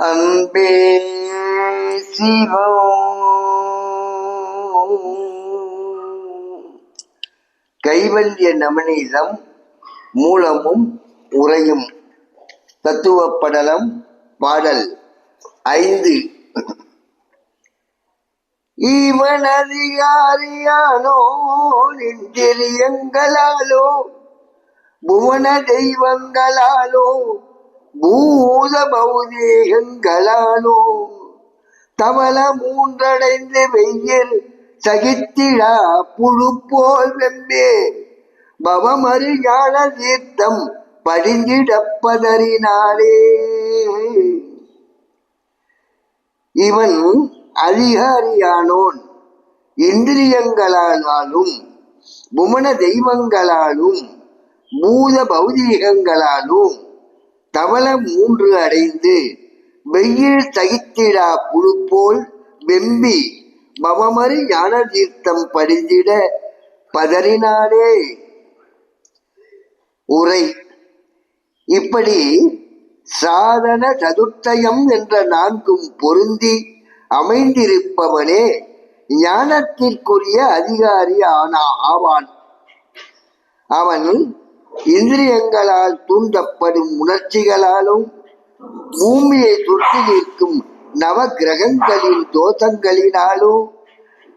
அன்பே சிவம். கைவல்ய நமனிதம் மூலமும் உரையும் தத்துவப்படலம் பாடல் ஐந்து. இவன் அதிகாரியானோ நின்றிரியங்களாலோ புவன தெய்வங்களாலோ பூத பௌதேகங்களாலோ தவள மூன்றடைந்து வெயில் சகித்திழா புழு போல் வெம்பே. பவமறு ஞான தீர்த்தம் படிந்திடப்பதறினாலே இவன் அதிகாரியானோன் இந்திரியங்களானாலும் புமன தெய்வங்களாலும் பூத பௌதீகங்களாலும் தவள மூன்று அடைந்து வெயில் தகித்திடா புழு போல் வெம்பி பவமறு ஞான தீர்த்தம் படிந்திட பதறினாளே. உரை. இப்படி சாதன சதுர்த்தயம் என்ற நான்கும் பொருந்தி அமைந்திருப்பவனே ஞானத்திற்குரிய அதிகாரி ஆனா ஆவான். அவன் இந்திரியங்களால் தூண்டப்படும் உணர்ச்சிகளாலும் பூமியை சுற்றி நிற்கும் நவ கிரகங்களின் தோஷங்களினாலும்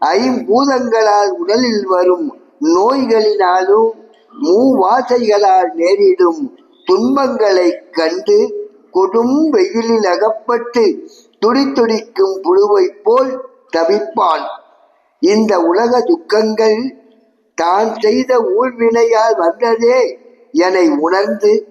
ஐம்பூதங்களால் உடலில் வரும் நோய்களினாலும் மூவாசைகளால் நேரிடும் துன்பங்களை கண்டு கொடும் வெயிலில் அகப்பட்டு துடித்துடிக்கும் புழுவைப் போல் தவிப்பான். இந்த உலக துக்கங்கள் தான் செய்த ஊழ்வினையால் வந்ததே. என உணர்ந்து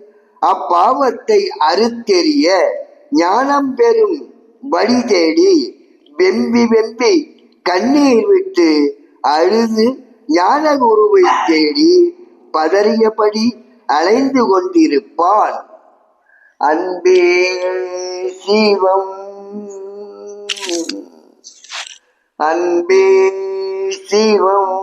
அப்பாவத்தை அறுத்தெறிய ஞானம் பெறும் வழி தேடி வெம்பி வெம்பி கண்ணீர் விட்டு அழுது ஞான குருவை தேடி பதறியபடி அலைந்து கொண்டிருப்பான். அன்பே சிவம். அன்பே சிவம்.